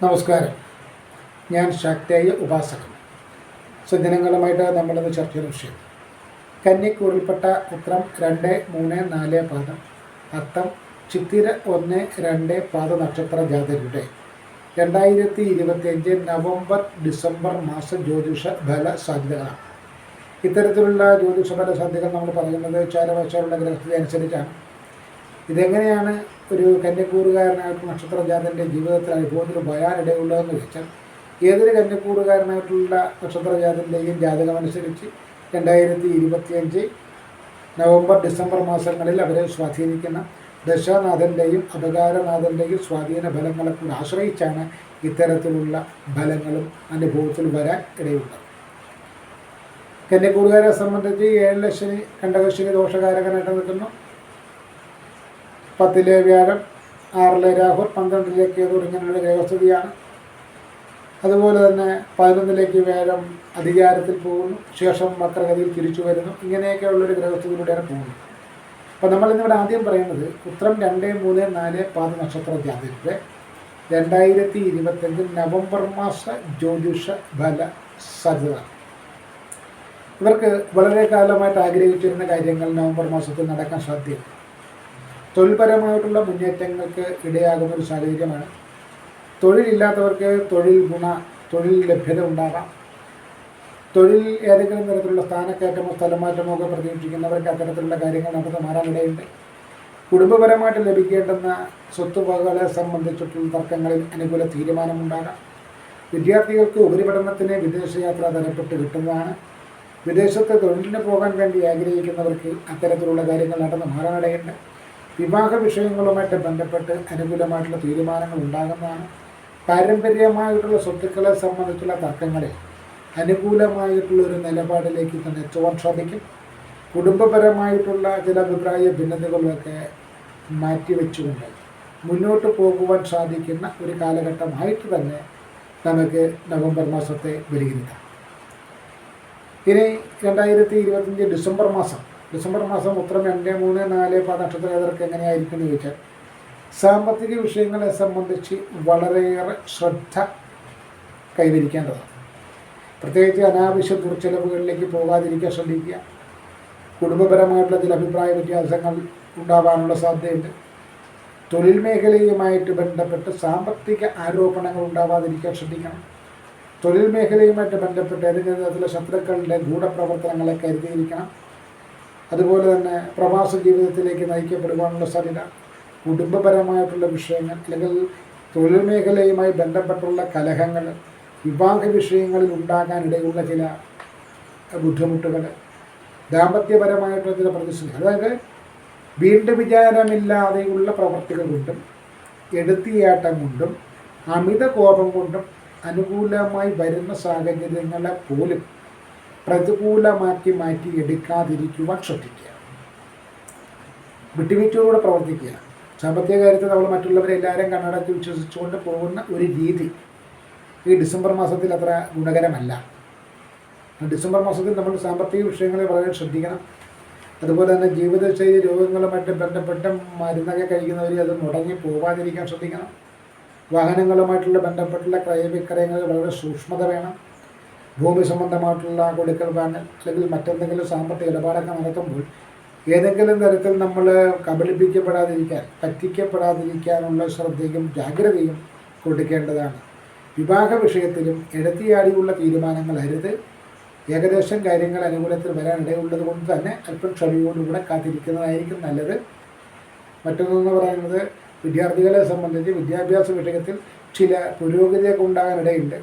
നമസ്കാരം. ഞാൻ ശക്തയായ ഉപാസകൻ. സജ്ജനങ്ങളുമായിട്ട് നമ്മളിന്ന് ചർച്ച ചെയ്ത വിഷയം. കന്നിക്കൂറിൽപ്പെട്ട ഉത്രം രണ്ട് മൂന്ന് നാല് പാദം. അത്തം ചിത്തിര ഒന്ന് രണ്ട് പാദ നക്ഷത്ര ജാതകരുടെ രണ്ടായിരത്തി ഇരുപത്തിയഞ്ച് നവംബർ ഡിസംബർ മാസ ജ്യോതിഷ ഫല സാധ്യതകളാണ്. ഇത്തരത്തിലുള്ള ജ്യോതിഷ ഫല സാധ്യതകൾ നമ്മൾ പറയുന്നത് ചാരവശമുള്ള ഗ്രഹസ്ഥിതി അനുസരിച്ചാണ്. ഇതെങ്ങനെയാണ് ഒരു കന്യക്കൂറുകാരനായിട്ടുള്ള നക്ഷത്രജാതന്റെ ജീവിതത്തിൽ അനുഭവത്തിൽ വരാനിടയുള്ളതെന്ന് വെച്ചാൽ ഏതൊരു കന്യക്കൂറുകാരനായിട്ടുള്ള നക്ഷത്രജാതന്റെയും ജാതകമനുസരിച്ച് രണ്ടായിരത്തി ഇരുപത്തിയഞ്ച് നവംബർ ഡിസംബർ മാസങ്ങളിൽ അവരെ സ്വാധീനിക്കുന്ന ദശാനാഥന്റെയും അപകാരനാഥന്റെയും സ്വാധീന ഫലങ്ങളെ കൂടി ആശ്രയിച്ചാണ് ഇത്തരത്തിലുള്ള ഫലങ്ങളും അനുഭവത്തിൽ വരാൻ ഇടയുള്ളത്. കന്യക്കൂറുകാരെ സംബന്ധിച്ച് ഏഴ് ലക്ഷനി കണ്ടകശനി ദോഷകാരകനായിട്ട് നിൽക്കുന്നു. പത്തിലെ വ്യാഴം ആറിലെ രാഹുൽ പന്ത്രണ്ടിലേക്ക് കേതു ഇങ്ങനെയുള്ള ഗ്രഹസ്ഥിതിയാണ്. അതുപോലെ തന്നെ പതിനൊന്നിലേക്ക് വ്യാഴം അധികാരത്തിൽ പോകുന്നു. ശേഷം വക്രഗതിയിൽ തിരിച്ചു വരുന്നു. ഇങ്ങനെയൊക്കെയുള്ളൊരു ഗ്രഹസ്ഥിതിയിലൂടെയാണ് പോകുന്നത്. അപ്പോൾ നമ്മൾ ഇന്നിവിടെ ആദ്യം പറയുന്നത് ഉത്രം രണ്ട് മൂന്ന് നാല് പാദ നക്ഷത്ര ജാതിയുടെ രണ്ടായിരത്തി ഇരുപത്തഞ്ച് നവംബർ മാസ ജ്യോതിഷ ഫല സാധ്യത ഇവർക്ക് വളരെ കാലമായിട്ട് ആഗ്രഹിച്ചിരുന്ന കാര്യങ്ങൾ നവംബർ മാസത്തിൽ നടക്കാൻ സാധ്യതയുണ്ട്. തൊഴിൽപരമായിട്ടുള്ള മുന്നേറ്റങ്ങൾക്ക് ഇടയാകുന്ന ഒരു സാഹചര്യമാണ്. തൊഴിലില്ലാത്തവർക്ക് തൊഴിൽ ഗുണ തൊഴിൽ ലഭ്യത ഉണ്ടാകാം. തൊഴിൽ ഏതെങ്കിലും തരത്തിലുള്ള സ്ഥാനക്കയറ്റമോ സ്ഥലമാറ്റമോ ഒക്കെ പ്രതീക്ഷിക്കുന്നവർക്ക് അത്തരത്തിലുള്ള കാര്യങ്ങൾ നടന്നു മാറാനിടയുണ്ട്. കുടുംബപരമായിട്ട് ലഭിക്കേണ്ടുന്ന സ്വത്തുവകകളെ സംബന്ധിച്ചിട്ടുള്ള തർക്കങ്ങളിൽ അനുകൂല തീരുമാനമുണ്ടാകാം. വിദ്യാർത്ഥികൾക്ക് ഉപരിപഠനത്തിന് വിദേശയാത്ര തരപ്പെട്ട് കിട്ടുന്നതാണ്. വിദേശത്ത് തൊഴിലിന് പോകാൻ വേണ്ടി ആഗ്രഹിക്കുന്നവർക്ക് അത്തരത്തിലുള്ള കാര്യങ്ങൾ നടന്നു മാറാനിടയുണ്ട്. വിവാഹ വിഷയങ്ങളുമായിട്ട് ബന്ധപ്പെട്ട് അനുകൂലമായിട്ടുള്ള തീരുമാനങ്ങൾ ഉണ്ടാകുന്നതാണ്. പാരമ്പര്യമായിട്ടുള്ള സ്വത്തുക്കളെ സംബന്ധിച്ചുള്ള തർക്കങ്ങളിൽ അനുകൂലമായിട്ടുള്ള ഒരു നിലപാടിലേക്ക് തന്നെ എത്തുവാൻ ശ്രമിക്കും. കുടുംബപരമായിട്ടുള്ള ചില അഭിപ്രായ ഭിന്നതകളൊക്കെ മാറ്റിവെച്ചുകൊണ്ട് മുന്നോട്ട് പോകുവാൻ സാധിക്കുന്ന ഒരു കാലഘട്ടമായിട്ട് തന്നെ നമുക്ക് നവംബർ മാസത്തെ വിലയിരുത്താം. ഇനി രണ്ടായിരത്തി ഇരുപത്തഞ്ച് ഡിസംബർ മാസം ഡിസംബർ മാസം ഉത്തരം രണ്ട് മൂന്ന് നാല് പത്ത് നക്ഷത്രജാതർക്ക് എങ്ങനെയായിരിക്കും എന്ന് ചോദിച്ചാൽ സാമ്പത്തിക വിഷയങ്ങളെ സംബന്ധിച്ച് വളരെയേറെ ശ്രദ്ധ കൈവരിക്കേണ്ടതാണ്. പ്രത്യേകിച്ച് അനാവശ്യ ദുർച്ചെലവുകളിലേക്ക് പോകാതിരിക്കാൻ ശ്രദ്ധിക്കുക. കുടുംബപരമായിട്ടുള്ള ചില അഭിപ്രായ വ്യത്യാസങ്ങൾ ഉണ്ടാവാനുള്ള സാധ്യതയുണ്ട്. തൊഴിൽ മേഖലയുമായിട്ട് ബന്ധപ്പെട്ട് സാമ്പത്തിക ആരോപണങ്ങൾ ഉണ്ടാവാതിരിക്കാൻ ശ്രദ്ധിക്കണം. തൊഴിൽ മേഖലയുമായിട്ട് ബന്ധപ്പെട്ട് ഏതെങ്കിലും തരത്തിലുള്ള ശത്രുക്കളുടെ ഗൂഢപ്രവർത്തനങ്ങളെ കരുതിയിരിക്കണം. അതുപോലെ തന്നെ പ്രവാസ ജീവിതത്തിലേക്ക് നയിക്കപ്പെടുവാനുള്ള സാധ്യത കുടുംബപരമായിട്ടുള്ള വിഷയങ്ങൾ അല്ലെങ്കിൽ തൊഴിൽ മേഖലയുമായി ബന്ധപ്പെട്ടുള്ള കലഹങ്ങൾ വിവാഹ വിഷയങ്ങളിൽ ഉണ്ടാകാനിടയുള്ള ചില ബുദ്ധിമുട്ടുകൾ ദാമ്പത്യപരമായിട്ടുള്ള ചില പ്രതിസന്ധി. അതായത് വീണ്ടും വിചാരമില്ലാതെയുള്ള പ്രവർത്തികൾ കൊണ്ടും എടുത്തിയാട്ടം കൊണ്ടും അമിത കോപം കൊണ്ടും അനുകൂലമായി വരുന്ന സാഹചര്യങ്ങളെ പോലും പ്രതികൂലമാക്കി മാറ്റി എടുക്കാതിരിക്കുവാൻ ശ്രദ്ധിക്കുക. വിട്ടുവീഴ്ചയോടെ പ്രവർത്തിക്കുക. സാമ്പത്തിക കാര്യത്തിൽ നമ്മൾ മറ്റുള്ളവരെ എല്ലാവരും കണ്ണടച്ച് വിശ്വസിച്ചുകൊണ്ട് പോകുന്ന ഒരു രീതി ഈ ഡിസംബർ മാസത്തിൽ അത്ര ഗുണകരമല്ല. ഡിസംബർ മാസത്തിൽ നമ്മൾ സാമ്പത്തിക വിഷയങ്ങളെ വളരെ ശ്രദ്ധിക്കണം. അതുപോലെ തന്നെ ജീവിതശൈലി രോഗങ്ങളുമായിട്ട് ബന്ധപ്പെട്ട മരുന്നൊക്കെ കഴിക്കുന്നവർ അത് മുടങ്ങി പോകാതിരിക്കാൻ ശ്രദ്ധിക്കണം. വാഹനങ്ങളുമായിട്ടുള്ള ബന്ധപ്പെട്ടുള്ള ക്രയവിക്രയങ്ങളിൽ വളരെ സൂക്ഷ്മത വേണം. ഭൂമി സംബന്ധമായിട്ടുള്ള കൊടുക്കൽ വാങ്ങൽ അല്ലെങ്കിൽ മറ്റെന്തെങ്കിലും സാമ്പത്തിക ഇടപാടൊക്കെ നടത്തുമ്പോൾ ഏതെങ്കിലും തരത്തിൽ നമ്മൾ കബളിപ്പിക്കപ്പെടാതിരിക്കാൻ പറ്റിക്കപ്പെടാതിരിക്കാനുള്ള ശ്രദ്ധയും ജാഗ്രതയും കൊടുക്കേണ്ടതാണ്. വിവാഹ വിഷയത്തിലും എഴുത്തിയാടിയുള്ള തീരുമാനങ്ങൾ അരുത്. ഏകദേശം കാര്യങ്ങൾ അനുകൂലത്തിൽ വരാനിടയുള്ളത് കൊണ്ട് തന്നെ അല്പം ക്ഷമയോടുകൂടെ കാത്തിരിക്കുന്നതായിരിക്കും നല്ലത്. മറ്റൊന്നെന്ന് പറയുന്നത് വിദ്യാർത്ഥികളെ സംബന്ധിച്ച് വിദ്യാഭ്യാസ വിഷയത്തിൽ ചില പുരോഗതിയൊക്കെ ഉണ്ടാകാനിടയുണ്ട്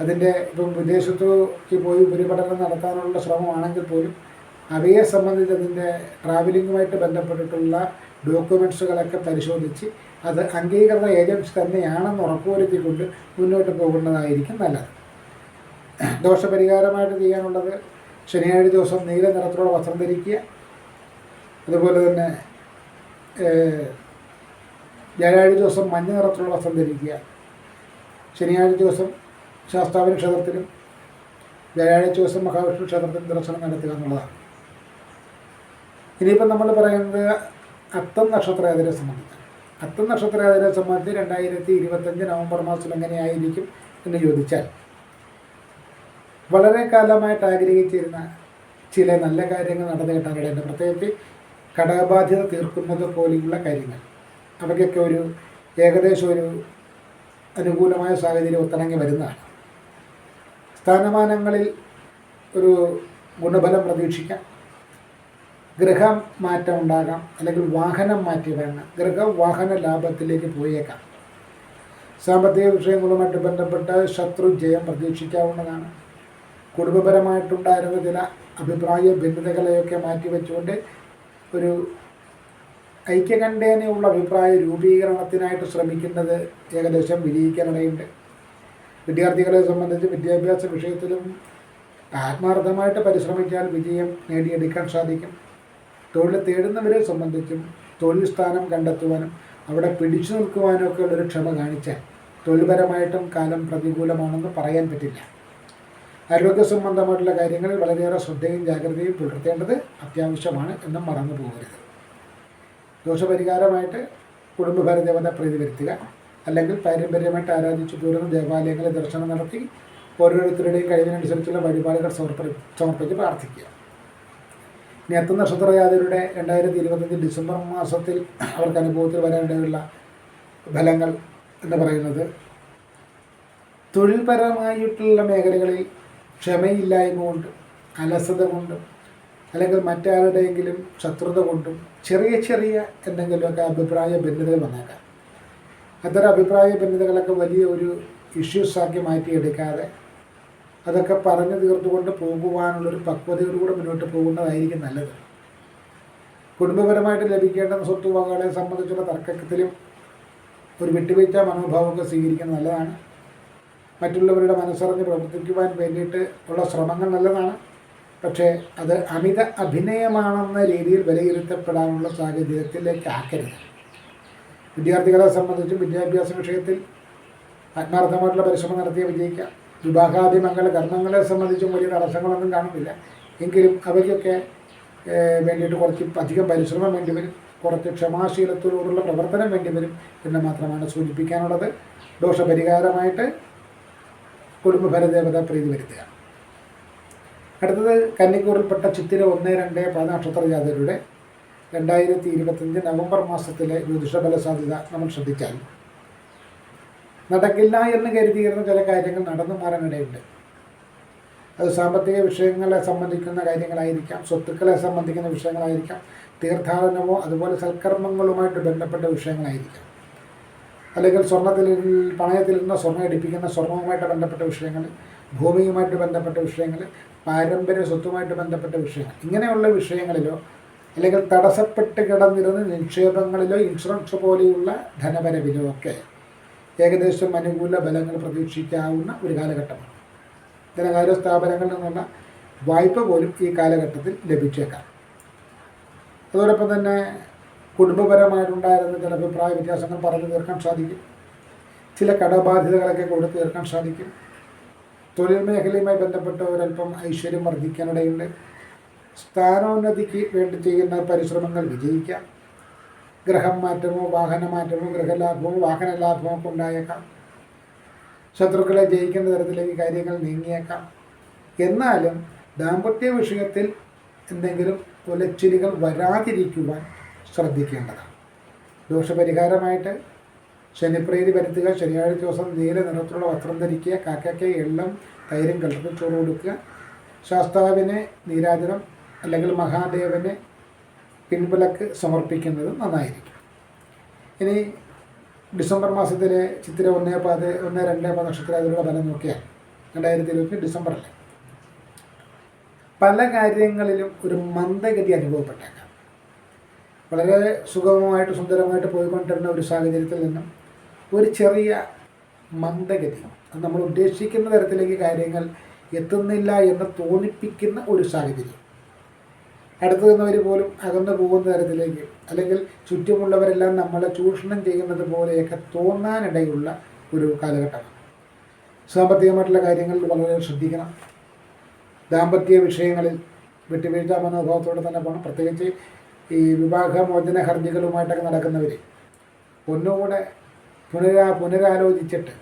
അതിന്റെ ഇപ്പം വിദേശത്തേക്ക് പോയി ഉപരിപഠനം നടത്താനുള്ള ശ്രമമാണെങ്കിൽ പോലും അവയെ സംബന്ധിച്ച് അതിന്റെ ട്രാവലിങ്ങുമായിട്ട് ബന്ധപ്പെട്ടിട്ടുള്ള ഡോക്യുമെൻസുകളൊക്കെ പരിശോധിച്ച് അത് അംഗീകൃത ഏജൻസി തന്നെയാണെന്ന് ഉറപ്പുവരുത്തിക്കൊണ്ട് മുന്നോട്ട് പോകുന്നതായിരിക്കും നല്ലത്. ദോഷപരിഹാരമായിട്ട് ചെയ്യാനുള്ളത് ശനിയാഴ്ച ദിവസം നീല നിറത്തിലുള്ള വസ്ത്രം ധരിക്കുക. അതുപോലെ തന്നെ വ്യാഴാഴ്ച ദിവസം മഞ്ഞ നിറത്തിലുള്ള വസ്ത്രം ധരിക്കുക. ശനിയാഴ്ച ദിവസം ശാസ്താവിന് ക്ഷേത്രത്തിലും വ്യാഴാഴ്ച ദിവസം മഹാവിഷ്ണു ക്ഷേത്രത്തിലും ദർശനം നടത്തുക എന്നുള്ളതാണ്. ഇനിയിപ്പം നമ്മൾ പറയുന്നത് അത്തം നക്ഷത്രയാതിരെ സംബന്ധിച്ച്. അത്തം നക്ഷത്രയാതിരെ സംബന്ധിച്ച് രണ്ടായിരത്തി ഇരുപത്തഞ്ച് നവംബർ മാസം എങ്ങനെയായിരിക്കും എന്ന് ചോദിച്ചാൽ വളരെ കാലമായിട്ട് ആഗ്രഹിച്ചിരുന്ന ചില നല്ല കാര്യങ്ങൾ നടന്നു കിട്ടാനിടയുണ്ട് പ്രത്യേകിച്ച് കടബാധ്യത തീർക്കുന്നത് പോലെയുള്ള കാര്യങ്ങൾ. അവയ്ക്കൊക്കെ ഒരു ഏകദേശം ഒരു അനുകൂലമായ സാഹചര്യം ഒത്തിണങ്ങി വരുന്നതാണ്. സ്ഥാനമാനങ്ങളിൽ ഒരു ഗുണഫലം പ്രതീക്ഷിക്കാം. ഗൃഹം മാറ്റം ഉണ്ടാകാം അല്ലെങ്കിൽ വാഹനം മാറ്റി വേണം. ഗൃഹ വാഹന ലാഭത്തിലേക്ക് പോയേക്കാം. സാമ്പത്തിക വിഷയങ്ങളുമായിട്ട് ബന്ധപ്പെട്ട് ശത്രു ജയം പ്രതീക്ഷിക്കാവുന്നതാണ്. കുടുംബപരമായിട്ടുണ്ടായിരുന്ന ചില അഭിപ്രായ ഭിന്നതകളെയൊക്കെ മാറ്റിവെച്ചുകൊണ്ട് ഒരു ഐക്യകണ്ഠേനയുള്ള അഭിപ്രായ രൂപീകരണത്തിനായിട്ട് ശ്രമിക്കുന്നത് ഏകദേശം വിജയിക്കാനിടയുണ്ട് വിദ്യാർത്ഥികളെ സംബന്ധിച്ച് വിദ്യാഭ്യാസ വിഷയത്തിലും ആത്മാർത്ഥമായിട്ട് പരിശ്രമിച്ചാൽ വിജയം നേടിയെടുക്കാൻ സാധിക്കും. തൊഴിൽ തേടുന്നവരെ സംബന്ധിച്ചും തൊഴിൽ സ്ഥാനം കണ്ടെത്തുവാനും അവിടെ പിടിച്ചു നിൽക്കുവാനും ഒക്കെ ഉള്ളൊരു ക്ഷമ കാണിച്ചാൽ തൊഴിൽപരമായിട്ടും കാലം പ്രതികൂലമാണെന്ന് പറയാൻ പറ്റില്ല. ആരോഗ്യ സംബന്ധമായിട്ടുള്ള കാര്യങ്ങളിൽ വളരെയേറെ ശ്രദ്ധയും ജാഗ്രതയും പുലർത്തേണ്ടത് അത്യാവശ്യമാണ് എന്നും മറന്നു പോകരുത്. ദോഷപരിഹാരമായിട്ട് കുടുംബഭര ദേവത പ്രീതി വരുത്തുക അല്ലെങ്കിൽ പാരമ്പര്യമായിട്ട് ആരാധിച്ചു പോരുന്ന ദേവാലയങ്ങളിൽ ദർശനം നടത്തി ഓരോരുത്തരുടെയും കഴിവിനനുസരിച്ചുള്ള വഴിപാടുകൾ സമർപ്പി സമർപ്പിച്ച് പ്രാർത്ഥിക്കുക. ഇനി എത്തുന്ന നക്ഷത്രയാതിരുടെ രണ്ടായിരത്തി ഇരുപത്തഞ്ച് ഡിസംബർ മാസത്തിൽ അവർക്ക് അനുഭവത്തിൽ വരാനിടയുള്ള ഫലങ്ങൾ എന്ന് പറയുന്നത് തൊഴിൽപരമായിട്ടുള്ള മേഖലകളിൽ ക്ഷമയില്ലായ്മ കൊണ്ട് അലസത കൊണ്ടും അല്ലെങ്കിൽ മറ്റാരുടെയെങ്കിലും ശത്രുത കൊണ്ടും ചെറിയ ചെറിയ എന്തെങ്കിലുമൊക്കെ അഭിപ്രായ ഭിന്നതകൾ വന്നേക്കാം. അത്തരം അഭിപ്രായ ഭിന്നതകളൊക്കെ വലിയ ഒരു ഇഷ്യൂസാക്കി മാറ്റിയെടുക്കാതെ അതൊക്കെ പറഞ്ഞു തീർത്തുകൊണ്ട് പോകുവാനുള്ളൊരു പക്വതയോടുകൂടെ മുന്നോട്ട് പോകുന്നതായിരിക്കും നല്ലത്. കുടുംബപരമായിട്ട് ലഭിക്കേണ്ട സ്വത്തുവകകളെ സംബന്ധിച്ചുള്ള തർക്കത്തിലും ഒരു വിട്ടുവീഴ്ച മനോഭാവമൊക്കെ സ്വീകരിക്കുന്നത് നല്ലതാണ്. മറ്റുള്ളവരുടെ മനസ്സറിഞ്ഞ് പ്രവർത്തിക്കുവാൻ വേണ്ടിയിട്ട് ഉള്ള ശ്രമങ്ങൾ നല്ലതാണ്. പക്ഷേ അത് അമിത അഭിനയമാണെന്ന രീതിയിൽ വിലയിരുത്തപ്പെടാനുള്ള സാഹചര്യത്തിലേക്ക് ആക്കരുത്. വിദ്യാർത്ഥികളെ സംബന്ധിച്ചും വിദ്യാഭ്യാസ വിഷയത്തിൽ ആത്മാർത്ഥമായിട്ടുള്ള പരിശ്രമം നടത്തിയ വിജയിക്കാം. വിവാഹാദി മംഗള കർമ്മങ്ങളെ സംബന്ധിച്ചും വലിയ തടസ്സങ്ങളൊന്നും കാണുന്നില്ല. എങ്കിലും അവയ്ക്കൊക്കെ വേണ്ടിയിട്ട് കുറച്ച് അധികം പരിശ്രമം വേണ്ടി വരും. കുറച്ച് ക്ഷമാശീലത്തോടുള്ള പ്രവർത്തനം വേണ്ടി വരും എന്ന് മാത്രമാണ് സൂചിപ്പിക്കാനുള്ളത്. ദോഷപരിഹാരമായിട്ട് കുടുംബഫലദേവത പ്രീതി വരുത്തുക. അടുത്തത് കന്നിക്കൂറിൽപ്പെട്ട ചിത്തിര ഒന്ന് രണ്ട് പല നക്ഷത്ര ജാതരുടെ രണ്ടായിരത്തി ഇരുപത്തഞ്ച് നവംബർ മാസത്തിലെ ജ്യോതിഷബല സാധ്യത നമ്മൾ ശ്രദ്ധിച്ചാൽ നടക്കില്ല എന്ന് കരുതിയിരുന്ന ചില കാര്യങ്ങൾ നടന്നു മാറാനിടയുണ്ട് അത് സാമ്പത്തിക വിഷയങ്ങളെ സംബന്ധിക്കുന്ന കാര്യങ്ങളായിരിക്കാം സ്വത്തുക്കളെ സംബന്ധിക്കുന്ന വിഷയങ്ങളായിരിക്കാം തീർത്ഥാടനമോ അതുപോലെ സൽക്കർമ്മങ്ങളുമായിട്ട് ബന്ധപ്പെട്ട വിഷയങ്ങളായിരിക്കാം. അല്ലെങ്കിൽ സ്വർണത്തിൽ പണയത്തിൽ നിന്ന് സ്വർണം എടുപ്പിക്കുന്ന സ്വർണവുമായിട്ട് ബന്ധപ്പെട്ട വിഷയങ്ങൾ ഭൂമിയുമായിട്ട് ബന്ധപ്പെട്ട വിഷയങ്ങൾ പാരമ്പര്യ സ്വത്തുമായിട്ട് ബന്ധപ്പെട്ട വിഷയങ്ങൾ. ഇങ്ങനെയുള്ള വിഷയങ്ങളിലോ അല്ലെങ്കിൽ തടസ്സപ്പെട്ട് കിടന്നിരുന്ന നിക്ഷേപങ്ങളിലോ ഇൻഷുറൻസ് പോലെയുള്ള ധനവരവിലോ ഒക്കെ ഏകദേശം അനുകൂല ബലങ്ങൾ പ്രതീക്ഷിക്കാവുന്ന ഒരു കാലഘട്ടമാണ്. ധനകാര്യ സ്ഥാപനങ്ങളിൽ നിന്നുള്ള വായ്പ പോലും ഈ കാലഘട്ടത്തിൽ ലഭിച്ചേക്കാം. അതോടൊപ്പം തന്നെ കുടുംബപരമായിട്ടുണ്ടായിരുന്ന ചില അഭിപ്രായ വ്യത്യാസങ്ങൾ പറഞ്ഞു തീർക്കാൻ സാധിക്കും. ചില കടബാധ്യതകളൊക്കെ കൊടുത്തു തീർക്കാൻ സാധിക്കും. തൊഴിൽ മേഖലയുമായി ബന്ധപ്പെട്ട ഒരല്പം ഐശ്വര്യം വർദ്ധിക്കാനിടയുണ്ട്. സ്ഥാനോന്നതിക്ക് വേണ്ടി ചെയ്യുന്ന പരിശ്രമങ്ങൾ വിജയിക്കാം. ഗ്രഹം മാറ്റമോ വാഹന മാറ്റമോ ഗൃഹലാഭമോ വാഹന ലാഭമോ ഒക്കെ ഉണ്ടായേക്കാം. ശത്രുക്കളെ ജയിക്കുന്ന തരത്തിലേക്ക് കാര്യങ്ങൾ നീങ്ങിയേക്കാം. എന്നാലും ദാമ്പത്യ വിഷയത്തിൽ എന്തെങ്കിലും ഒലച്ചിലുകൾ വരാതിരിക്കുവാൻ ശ്രദ്ധിക്കേണ്ടതാണ്. ദോഷപരിഹാരമായിട്ട് ശനിപ്രീതി വരുത്തുക ശനിയാഴ്ച ദിവസം നീല നിറത്തിലുള്ള വസ്ത്രം ധരിക്കുക കാക്കയ്ക്ക് എള്ളം തൈരും കലർത്തി ചോറ് കൊടുക്കുക ശാസ്താവിനെ നീരാജനം അല്ലെങ്കിൽ മഹാദേവന് പിൻവിലക്ക് സമർപ്പിക്കുന്നത് നന്നായിരിക്കും. ഇനി ഡിസംബർ മാസത്തിലെ ചിത്തിര ഒന്ന് പത് ഒന്ന് രണ്ട് പത് നക്ഷത്രത്തിലുള്ള ഫലം നോക്കിയാൽ രണ്ടായിരത്തി ഇരുപത്തി ഡിസംബറിൽ പല കാര്യങ്ങളിലും ഒരു മന്ദഗതി അനുഭവപ്പെട്ടേക്കാം. വളരെ സുഗമമായിട്ട് സുന്ദരമായിട്ട് പോയിക്കൊണ്ടിരുന്ന ഒരു സാഹചര്യത്തിൽ നിന്നും ഒരു ചെറിയ മന്ദഗതി അത് നമ്മൾ ഉദ്ദേശിക്കുന്ന തരത്തിലേക്ക് കാര്യങ്ങൾ എത്തുന്നില്ല എന്ന് തോന്നിപ്പിക്കുന്ന ഒരു സാഹചര്യം അടുത്തു നിന്നവർ പോലും അകന്നു പോകുന്ന തരത്തിലേക്ക് അല്ലെങ്കിൽ ചുറ്റുമുള്ളവരെല്ലാം നമ്മളെ ചൂഷണം ചെയ്യുന്നത് പോലെയൊക്കെ തോന്നാനിടയുള്ള ഒരു കാലഘട്ടമാണ് സാമ്പത്തികമായിട്ടുള്ള കാര്യങ്ങളിൽ വളരെ ശ്രദ്ധിക്കണം. ദാമ്പത്യ വിഷയങ്ങളിൽ വിട്ടുവീഴ്ച മനോഭാവത്തോടെ തന്നെ പോകണം പ്രത്യേകിച്ച് ഈ വിവാഹമോചന ഹർജികളുമായിട്ടൊക്കെ നടക്കുന്നവർ ഒന്നുകൂടെ പുനരാ പുനരാലോചിച്ചിട്ട്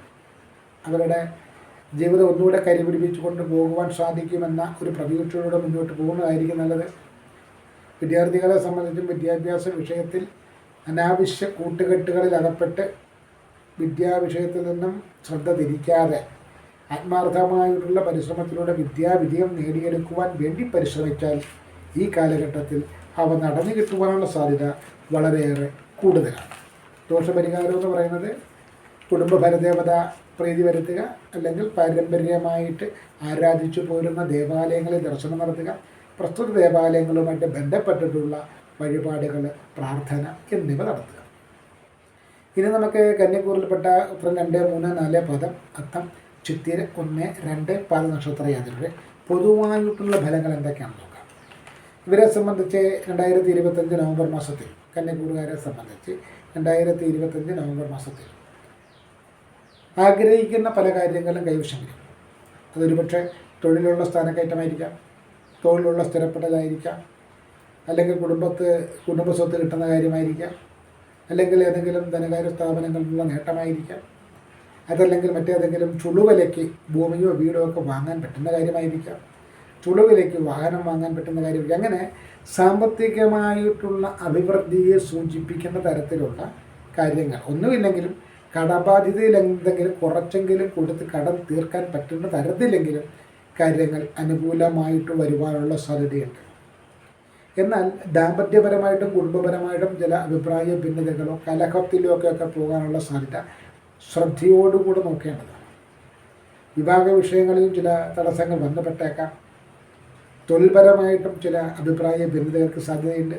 അവരുടെ ജീവിതം ഒന്നുകൂടെ കരിപിടിപ്പിച്ചുകൊണ്ട് പോകുവാൻ സാധിക്കുമെന്ന ഒരു പ്രതീക്ഷയോടെ മുന്നോട്ട് പോകുന്നതായിരിക്കും നല്ലത്. വിദ്യാർത്ഥികളെ സംബന്ധിച്ചും വിദ്യാഭ്യാസ വിഷയത്തിൽ അനാവശ്യ കൂട്ടുകെട്ടുകളിൽ അകപ്പെട്ട് വിദ്യാവിഷയത്തിൽ നിന്നും ശ്രദ്ധ തിരിക്കാതെ ആത്മാർത്ഥമായിട്ടുള്ള പരിശ്രമത്തിലൂടെ വിദ്യാവിജയം നേടിയെടുക്കുവാൻ വേണ്ടി പരിശ്രമിച്ചാൽ ഈ കാലഘട്ടത്തിൽ അവ നടന്നു കിട്ടുവാനുള്ള സാധ്യത വളരെയേറെ കൂടുതലാണ്. ദോഷപരിഹാരം എന്ന് പറയുന്നത് കുടുംബ ഭരദേവത പ്രീതി വരുത്തുക അല്ലെങ്കിൽ പാരമ്പര്യമായിട്ട് ആരാധിച്ചു പോരുന്ന ദേവാലയങ്ങളിൽ ദർശനം നടത്തുക പ്രസ്തുത ദേവാലയങ്ങളുമായിട്ട് ബന്ധപ്പെട്ടിട്ടുള്ള വഴിപാടുകൾ പ്രാർത്ഥന എന്നിവ നടത്തുക. ഇനി നമുക്ക് കന്യക്കൂറിൽപ്പെട്ട ഉത്തരം രണ്ട് മൂന്ന് നാല് പദം അത്തം ചിത്തിര ഒന്ന് രണ്ട് പാല നക്ഷത്ര യാത്രയുടെ പൊതുവായിട്ടുള്ള ഫലങ്ങൾ എന്തൊക്കെയാണെന്ന് നോക്കാം. ഇവരെ സംബന്ധിച്ച് രണ്ടായിരത്തി ഇരുപത്തഞ്ച് നവംബർ മാസത്തിൽ കന്യക്കൂറുകാരെ സംബന്ധിച്ച് രണ്ടായിരത്തി ഇരുപത്തഞ്ച് നവംബർ മാസത്തിൽ ആഗ്രഹിക്കുന്ന പല കാര്യങ്ങളും കൈവശം വരും. അതൊരുപക്ഷെ തൊഴിലുള്ള സ്ഥാനക്കയറ്റമായിരിക്കാം തൊഴിലുള്ള സ്ഥിരപ്പെട്ടതായിരിക്കാം അല്ലെങ്കിൽ കുടുംബത്ത് കുടുംബസ്വത്ത് കിട്ടുന്ന കാര്യമായിരിക്കാം. അല്ലെങ്കിൽ ഏതെങ്കിലും ധനകാര്യ സ്ഥാപനങ്ങളിലുള്ള നേട്ടമായിരിക്കാം. അതല്ലെങ്കിൽ മറ്റേതെങ്കിലും ചുളുവിലേക്ക് ഭൂമിയോ വീടോ ഒക്കെ വാങ്ങാൻ പറ്റുന്ന കാര്യമായിരിക്കാം. ചുളുവിലേക്ക് വാഹനം വാങ്ങാൻ പറ്റുന്ന കാര്യമായിരിക്കും. അങ്ങനെ സാമ്പത്തികമായിട്ടുള്ള അഭിവൃദ്ധിയെ സൂചിപ്പിക്കുന്ന തരത്തിലുള്ള കാര്യങ്ങൾ. ഒന്നുമില്ലെങ്കിലും കടബാധ്യതയിൽ എന്തെങ്കിലും കുറച്ചെങ്കിലും കൊടുത്ത് കടം തീർക്കാൻ പറ്റുന്ന തരത്തിലെങ്കിലും കാര്യങ്ങൾ അനുകൂലമായിട്ട് വരുവാനുള്ള സാധ്യതയുണ്ട്. എന്നാൽ ദാമ്പത്യപരമായിട്ടും കുടുംബപരമായിട്ടും ചില അഭിപ്രായ ഭിന്നതകളോ കലഹത്തിലോ ഒക്കെ പോകാനുള്ള സാധ്യത ശ്രദ്ധയോടുകൂടെ നോക്കേണ്ടതാണ്. വിഭാഗ വിഷയങ്ങളിലും ചില തടസ്സങ്ങൾ ബന്ധപ്പെട്ടേക്കാം തൊഴിൽപരമായിട്ടും ചില അഭിപ്രായ ഭിന്നതകൾക്ക് സാധ്യതയുണ്ട്.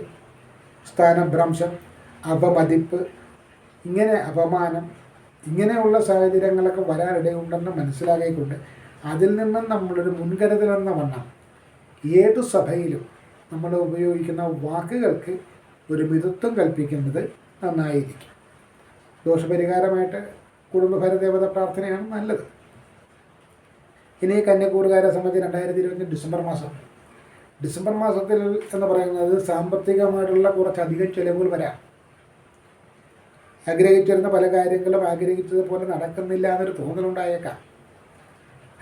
സ്ഥാനഭ്രംശം അപമതിപ്പ് ഇങ്ങനെ അപമാനം ഇങ്ങനെയുള്ള സാഹചര്യങ്ങളൊക്കെ വരാനിടയുണ്ടെന്ന് മനസ്സിലാക്കിക്കൊണ്ട് അതിൽ നിന്നും നമ്മളൊരു മുൻകരുതലെന്ന വണ്ണം. ഏതു സഭയിലും നമ്മൾ ഉപയോഗിക്കുന്ന വാക്കുകൾക്ക് ഒരു മിതത്വം കൽപ്പിക്കുന്നത് നന്നായിരിക്കും. ദോഷപരിഹാരമായിട്ട് കുടുംബഭരദേവത പ്രാർത്ഥനയാണ് നല്ലത്. ഇനി കന്യക്കൂറുകാരെ സംബന്ധിച്ച് രണ്ടായിരത്തി ഇരുപത്തി ഡിസംബർ മാസം. ഡിസംബർ മാസത്തിൽ എന്ന് പറയുന്നത് സാമ്പത്തികമായിട്ടുള്ള കുറച്ചധികം ചിലവുകൾ വരാം. ആഗ്രഹിച്ചിരുന്ന പല കാര്യങ്ങളും ആഗ്രഹിച്ചതുപോലെ നടക്കുന്നില്ല എന്നൊരു തോന്നലുണ്ടായേക്കാം.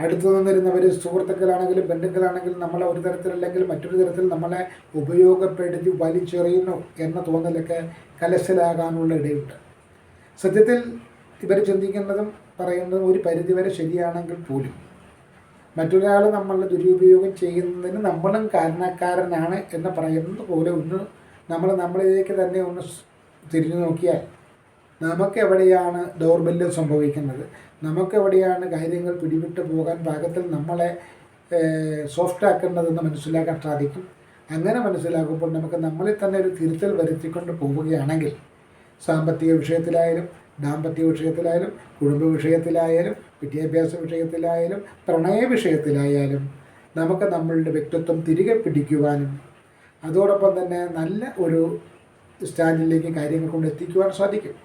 അടുത്തു നിന്നിരുന്നവർ സുഹൃത്തുക്കളാണെങ്കിലും ബന്ധുക്കളാണെങ്കിലും നമ്മളെ ഒരു തരത്തിലല്ലെങ്കിൽ മറ്റൊരു തരത്തിൽ നമ്മളെ ഉപയോഗപ്പെടുത്തി വലിച്ചെറിയുന്നു എന്ന തോന്നലൊക്കെ കലശലാകാനുള്ള ഇടയുണ്ട്. സത്യത്തിൽ ഇവർ ചിന്തിക്കുന്നതും പറയുന്നതും ഒരു പരിധിവരെ ശരിയാണെങ്കിൽ പോലും മറ്റൊരാൾ നമ്മൾ ദുരുപയോഗം ചെയ്യുന്നതിന് നമ്മളും കാരണക്കാരനാണ് എന്ന് പറയുന്നത് പോലെ ഒന്ന് നമ്മൾ നമ്മളിലേക്ക് തന്നെ ഒന്ന് തിരിഞ്ഞു നോക്കിയാൽ നമുക്ക് എവിടെയാണ് ദൗർബല്യം സംഭവിക്കുന്നത്? നമുക്ക് എവിടെയാണ് കാര്യങ്ങൾ പിടിവിട്ട് പോകാൻ പാകത്തിൽ നമ്മളെ സോഫ്റ്റ് ആക്കേണ്ടതെന്ന് മനസ്സിലാക്കാൻ സാധിക്കും? അങ്ങനെ മനസ്സിലാക്കുമ്പോൾ നമുക്ക് നമ്മളിൽ തന്നെ ഒരു തിരുത്തൽ വരുത്തിക്കൊണ്ട് പോവുകയാണെങ്കിൽ സാമ്പത്തിക വിഷയത്തിലായാലും ദാമ്പത്യ വിഷയത്തിലായാലും കുടുംബ വിഷയത്തിലായാലും വിദ്യാഭ്യാസ വിഷയത്തിലായാലും പ്രണയ വിഷയത്തിലായാലും നമുക്ക് നമ്മളുടെ വ്യക്തിത്വം തിരികെ പിടിക്കുവാനും അതോടൊപ്പം തന്നെ നല്ല ഒരു സ്റ്റാൻഡിലേക്ക് കാര്യങ്ങൾ കൊണ്ട് എത്തിക്കുവാൻ സാധിക്കും.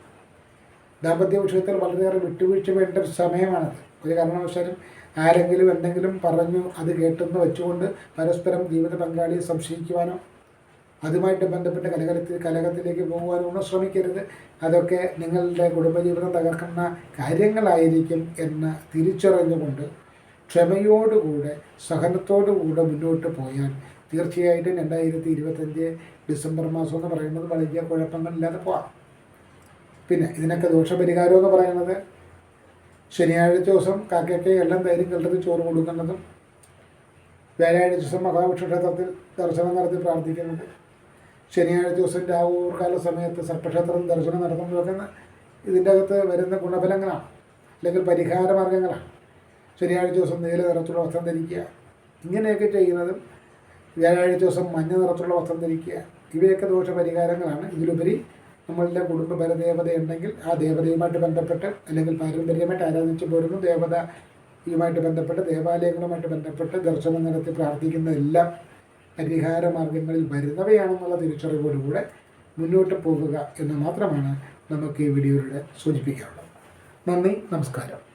ദാമ്പത്യ വിഷയത്തിൽ വളരെയേറെ വിട്ടുവീഴ്ച വേണ്ട ഒരു സമയമാണത്. ഒരു കാരണവശാലും ആരെങ്കിലും എന്തെങ്കിലും പറഞ്ഞു അത് കേട്ടെന്ന് വെച്ചുകൊണ്ട് പരസ്പരം ജീവിത പങ്കാളിയെ സംശയിക്കുവാനോ അതുമായിട്ട് ബന്ധപ്പെട്ട് കലകലത്തിൽ കലകത്തിലേക്ക് പോകുവാനോ ഒന്നും ശ്രമിക്കരുത്. അതൊക്കെ നിങ്ങളുടെ കുടുംബജീവിതം തകർക്കുന്ന കാര്യങ്ങളായിരിക്കും എന്ന് തിരിച്ചറിഞ്ഞുകൊണ്ട് ക്ഷമയോടുകൂടെ സഹനത്തോടുകൂടെ മുന്നോട്ട് പോയാൽ തീർച്ചയായിട്ടും രണ്ടായിരത്തി ഇരുപത്തഞ്ച് ഡിസംബർ മാസം എന്ന് പറയുന്നത് വലിയ കുഴപ്പങ്ങളില്ലാതെ പോവാം. പിന്നെ ഇതിനൊക്കെ ദോഷപരിഹാരം എന്ന് പറയുന്നത് ശനിയാഴ്ച ദിവസം കാക്കയ്ക്ക് എല്ലാം തൈരും കണ്ടത് ചോറ് കൊടുക്കുന്നതും വ്യാഴാഴ്ച ദിവസം മഹാവിഷ്ണു ക്ഷേത്രത്തിൽ ദർശനം നടത്തി പ്രാർത്ഥിക്കുന്നത്. ശനിയാഴ്ച ദിവസം രാവൂർക്കാല സമയത്ത് സർപ്പക്ഷേത്രം ദർശനം നടത്തുന്നതൊക്കെ ഇതിന്റെ അകത്ത് വരുന്ന ഗുണഫലങ്ങളാണ്. അല്ലെങ്കിൽ പരിഹാര മാർഗങ്ങളാണ് ശനിയാഴ്ച ദിവസം നീല നിറത്തുള്ള വസ്ത്രം ധരിക്കുക. ഇങ്ങനെയൊക്കെ ചെയ്യുന്നതും വ്യാഴാഴ്ച ദിവസം മഞ്ഞ നിറത്തുള്ള വസ്ത്രം ധരിക്കുക. ഇവയൊക്കെ ദോഷപരിഹാരങ്ങളാണ്. ഇതിലുപരി നമ്മളുടെ കുടുംബ പരദേവത ഉണ്ടെങ്കിൽ ആ ദേവതയുമായിട്ട് ബന്ധപ്പെട്ട് അല്ലെങ്കിൽ പാരമ്പര്യമായിട്ട് ആരാധിച്ചു പോരുന്ന. ദേവതയുമായിട്ട് ബന്ധപ്പെട്ട് ദേവാലയങ്ങളുമായിട്ട് ബന്ധപ്പെട്ട് ദർശനം നടത്തി പ്രാർത്ഥിക്കുന്നതെല്ലാം പരിഹാര മാർഗങ്ങളിൽ വരുന്നവയാണെന്നുള്ള തിരിച്ചറിവോടുകൂടെ മുന്നോട്ട് പോകുക എന്ന് മാത്രമാണ് നമുക്ക് ഈ വീഡിയോയിലൂടെ സൂചിപ്പിക്കാനുള്ളത്. നന്ദി നമസ്കാരം.